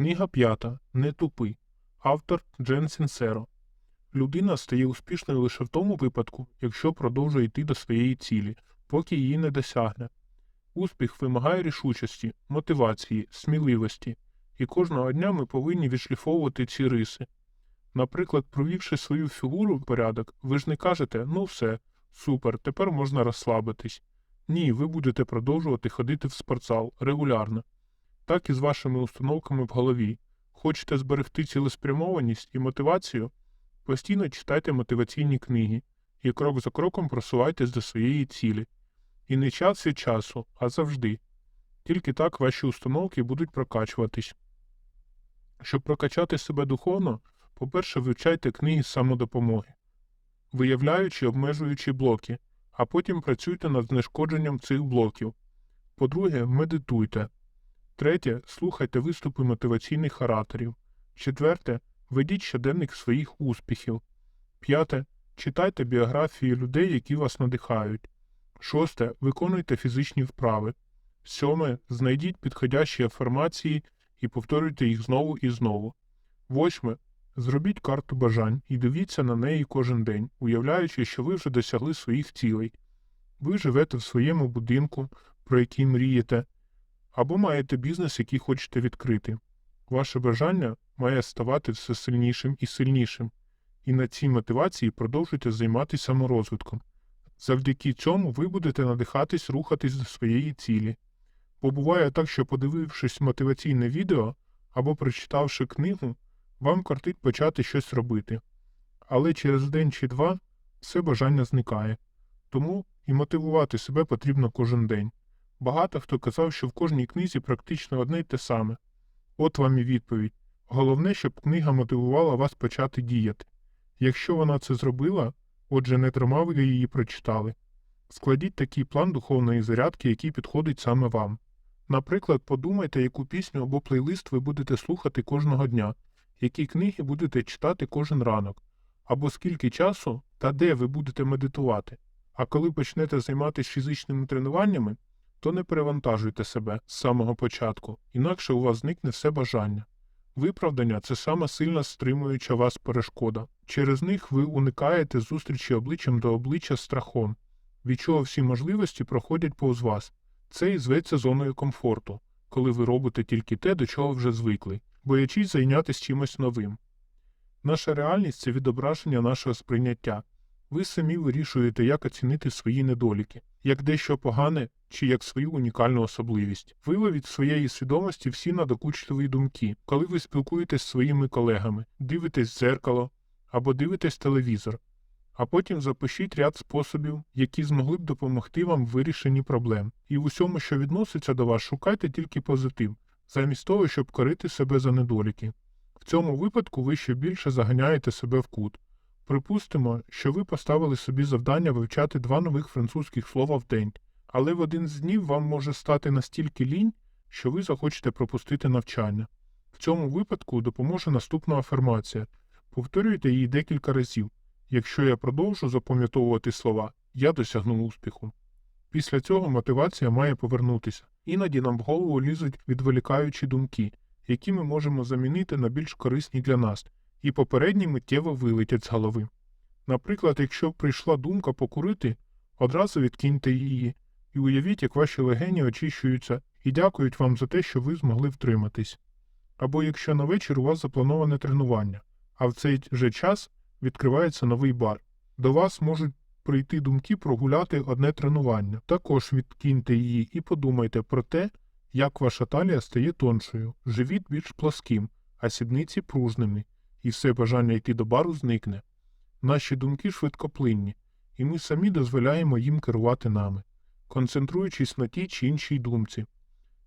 Книга п'ята. Не тупи. Автор Джен Сінсеро. Людина стає успішною лише в тому випадку, якщо продовжує йти до своєї цілі, поки її не досягне. Успіх вимагає рішучості, мотивації, сміливості, і кожного дня ми повинні відшліфовувати ці риси. Наприклад, провівши свою фігуру в порядок, ви ж не кажете ну все, супер, тепер можна розслабитись. Ні, ви будете продовжувати ходити в спортзал регулярно. Так і з вашими установками в голові. Хочете зберегти цілеспрямованість і мотивацію? Постійно читайте мотиваційні книги і крок за кроком просувайтесь до своєї цілі. І не час від часу, а завжди. Тільки так ваші установки будуть прокачуватись. Щоб прокачати себе духовно, по-перше, вивчайте книги самодопомоги, виявляючи обмежуючі блоки, а потім працюйте над знешкодженням цих блоків. По-друге, медитуйте. Третє, слухайте виступи мотиваційних ораторів. Четверте, ведіть щоденник своїх успіхів. П'яте, читайте біографії людей, які вас надихають. Шосте, виконуйте фізичні вправи. Сьоме, знайдіть підходящі афірмації і повторюйте їх знову і знову. Восьме, зробіть карту бажань і дивіться на неї кожен день, уявляючи, що ви вже досягли своїх цілей. Ви живете в своєму будинку, про який мрієте, або маєте бізнес, який хочете відкрити. Ваше бажання має ставати все сильнішим і сильнішим, і на цій мотивації продовжуйте займатися саморозвитком. Завдяки цьому ви будете надихатись рухатись до своєї цілі. Бо буває так, що подивившись мотиваційне відео або прочитавши книгу, вам кортить почати щось робити. Але через день чи два все бажання зникає. Тому і мотивувати себе потрібно кожен день. Багато хто казав, що в кожній книзі практично одне й те саме. От вам і відповідь. Головне, щоб книга мотивувала вас почати діяти. Якщо вона це зробила, отже, не дарма ви її прочитали. Складіть такий план духовної зарядки, який підходить саме вам. Наприклад, подумайте, яку пісню або плейлист ви будете слухати кожного дня, які книги будете читати кожен ранок, або скільки часу та де ви будете медитувати. А коли почнете займатися фізичними тренуваннями, то не перевантажуйте себе з самого початку, інакше у вас зникне все бажання. Виправдання це сама сильна стримуюча вас перешкода. Через них ви уникаєте зустрічі обличчям до обличчя страхом, від чого всі можливості проходять повз вас. Це і зветься зоною комфорту, коли ви робите тільки те, до чого вже звикли, боячись зайнятися чимось новим. Наша реальність це відображення нашого сприйняття. Ви самі вирішуєте, як оцінити свої недоліки, як дещо погане чи як свою унікальну особливість. Виловіть своєї свідомості всі надокучливі думки, коли ви спілкуєтесь з своїми колегами, дивитесь в дзеркало або дивитесь телевізор, а потім запишіть ряд способів, які змогли б допомогти вам в вирішенні проблем. І в усьому, що відноситься до вас, шукайте тільки позитив, замість того, щоб корити себе за недоліки. В цьому випадку ви ще більше заганяєте себе в кут. Припустимо, що ви поставили собі завдання вивчати два нових французьких слова в день, але в один з днів вам може стати настільки лінь, що ви захочете пропустити навчання. В цьому випадку допоможе наступна афірмація. Повторюйте її декілька разів. Якщо я продовжу запам'ятовувати слова, я досягну успіху. Після цього мотивація має повернутися. Іноді нам в голову лізуть відволікаючі думки, які ми можемо замінити на більш корисні для нас, і попередні миттєво вилетять з голови. Наприклад, якщо прийшла думка покурити, одразу відкиньте її і уявіть, як ваші легені очищуються і дякують вам за те, що ви змогли втриматись. Або якщо на вечір у вас заплановане тренування, а в цей же час відкривається новий бар, до вас можуть прийти думки прогуляти одне тренування. Також відкиньте її і подумайте про те, як ваша талія стає тоншою, живіт більш плоским, а сідниці пружними, і все бажання йти до бару зникне. Наші думки швидкоплинні, і ми самі дозволяємо їм керувати нами, концентруючись на тій чи іншій думці.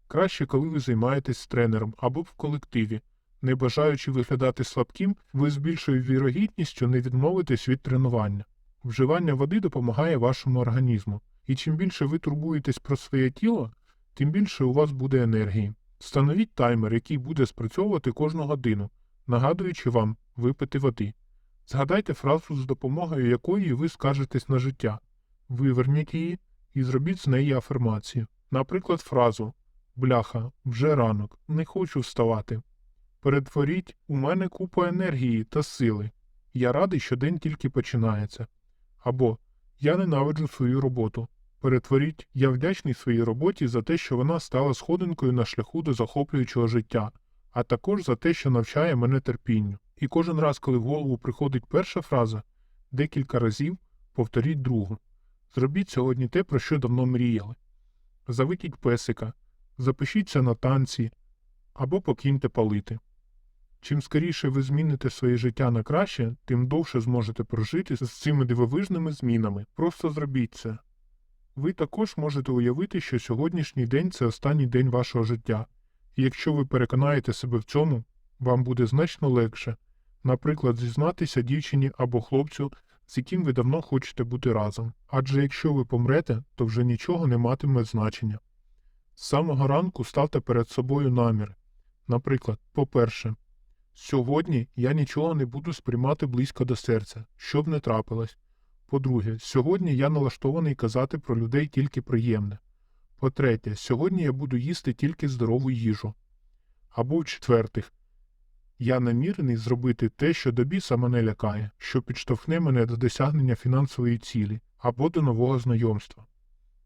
Краще, коли ви займаєтесь з тренером або в колективі. Не бажаючи виглядати слабким, ви з більшою вірогідністю не відмовитесь від тренування. Вживання води допомагає вашому організму, і чим більше ви турбуєтесь про своє тіло, тим більше у вас буде енергії. Встановіть таймер, який буде спрацьовувати кожну годину, нагадуючи вам випити води. Згадайте фразу, з допомогою якої ви скажетесь на життя, виверніть її і зробіть з неї афірмацію. Наприклад, фразу Бляха, вже ранок, не хочу вставати. Перетворіть у мене купа енергії та сили. Я радий, що день тільки починається. Або Я ненавиджу свою роботу. Перетворіть Я вдячний своїй роботі за те, що вона стала сходинкою на шляху до захоплюючого життя, а також за те, що навчає мене терпінню. І кожен раз, коли в голову приходить перша фраза, декілька разів повторіть другу. Зробіть сьогодні те, про що давно мріяли. Завитіть песика, запишіться на танці або покиньте палити. Чим скоріше ви зміните своє життя на краще, тим довше зможете прожити з цими дивовижними змінами. Просто зробіть це. Ви також можете уявити, що сьогоднішній день це останній день вашого життя, і якщо ви переконаєте себе в цьому, вам буде значно легше, наприклад, зізнатися дівчині або хлопцю, з яким ви давно хочете бути разом. Адже якщо ви помрете, то вже нічого не матиме значення. З самого ранку ставте перед собою наміри. Наприклад, по-перше, сьогодні я нічого не буду сприймати близько до серця, що б не трапилось. По-друге, сьогодні я налаштований казати про людей тільки приємне. По-третє, сьогодні я буду їсти тільки здорову їжу. Або в-четвертих, я намірений зробити те, що до біса мене лякає, що підштовхне мене до досягнення фінансової цілі або до нового знайомства.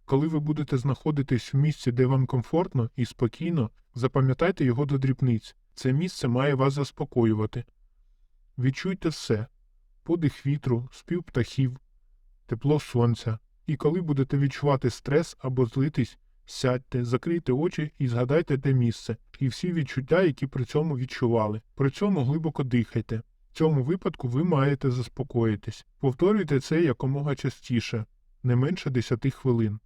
Коли ви будете знаходитись в місці, де вам комфортно і спокійно, запам'ятайте його до дрібниць. Це місце має вас заспокоювати. Відчуйте все подих вітру, спів птахів, тепло сонця. І коли будете відчувати стрес або злитись, сядьте, закрийте очі і згадайте те місце, і всі відчуття, які при цьому відчували. При цьому глибоко дихайте. В цьому випадку ви маєте заспокоїтись. Повторюйте це якомога частіше, не менше 10 хвилин.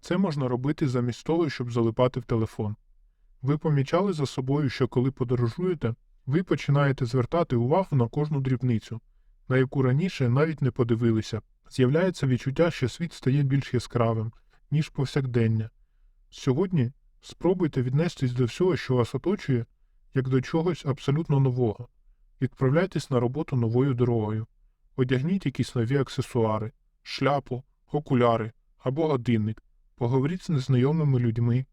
Це можна робити замість того, щоб залипати в телефон. Ви помічали за собою, що коли подорожуєте, ви починаєте звертати увагу на кожну дрібницю, на яку раніше навіть не подивилися. З'являється відчуття, що світ стає більш яскравим, ніж повсякдення. Сьогодні спробуйте віднестись до всього, що вас оточує, як до чогось абсолютно нового. Відправляйтесь на роботу новою дорогою. Одягніть якісь нові аксесуари, шляпу, окуляри або годинник. Поговоріть з незнайомими людьми,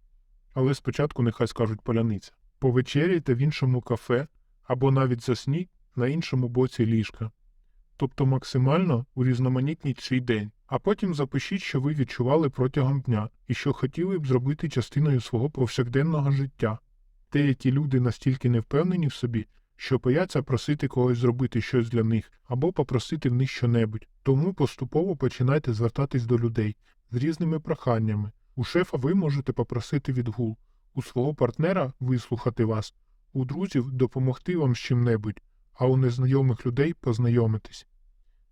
але спочатку нехай скажуть поляниця. Повечеряйте в іншому кафе або навіть засніть на іншому боці ліжка. Тобто максимально урізноманітніть свій день, а потім запишіть, що ви відчували протягом дня і що хотіли б зробити частиною свого повсякденного життя. Деякі люди настільки не впевнені в собі, що бояться просити когось зробити щось для них або попросити в них щонебудь. Тому поступово починайте звертатись до людей з різними проханнями. У шефа ви можете попросити відгул, у свого партнера вислухати вас, у друзів допомогти вам з чим-небудь, а у незнайомих людей познайомитись.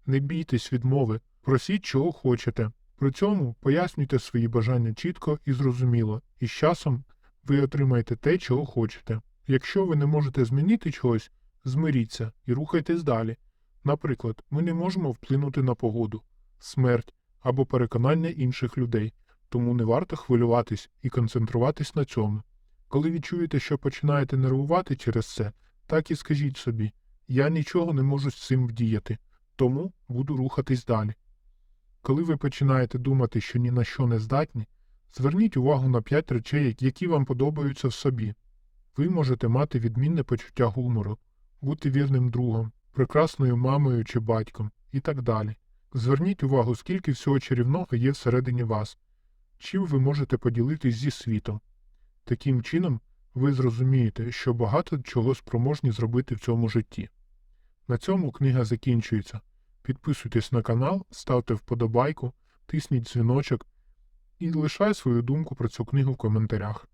Не бійтесь відмови, просіть, чого хочете. При цьому пояснюйте свої бажання чітко і зрозуміло, і з часом ви отримаєте те, чого хочете. Якщо ви не можете змінити чогось, змиріться і рухайтесь далі. Наприклад, ми не можемо вплинути на погоду, смерть або переконання інших людей, тому не варто хвилюватись і концентруватись на цьому. Коли відчуєте, що починаєте нервувати через це, так і скажіть собі я нічого не можу з цим вдіяти, тому буду рухатись далі. Коли ви починаєте думати, що ні на що не здатні, зверніть увагу на п'ять речей, які вам подобаються в собі. Ви можете мати відмінне почуття гумору, бути вірним другом, прекрасною мамою чи батьком і так далі. Зверніть увагу, скільки всього чарівного є всередині вас, чим ви можете поділитись зі світом. Таким чином, ви зрозумієте, що багато чого спроможні зробити в цьому житті. На цьому книга закінчується. Підписуйтесь на канал, ставте вподобайку, тисніть дзвіночок і лишай свою думку про цю книгу в коментарях.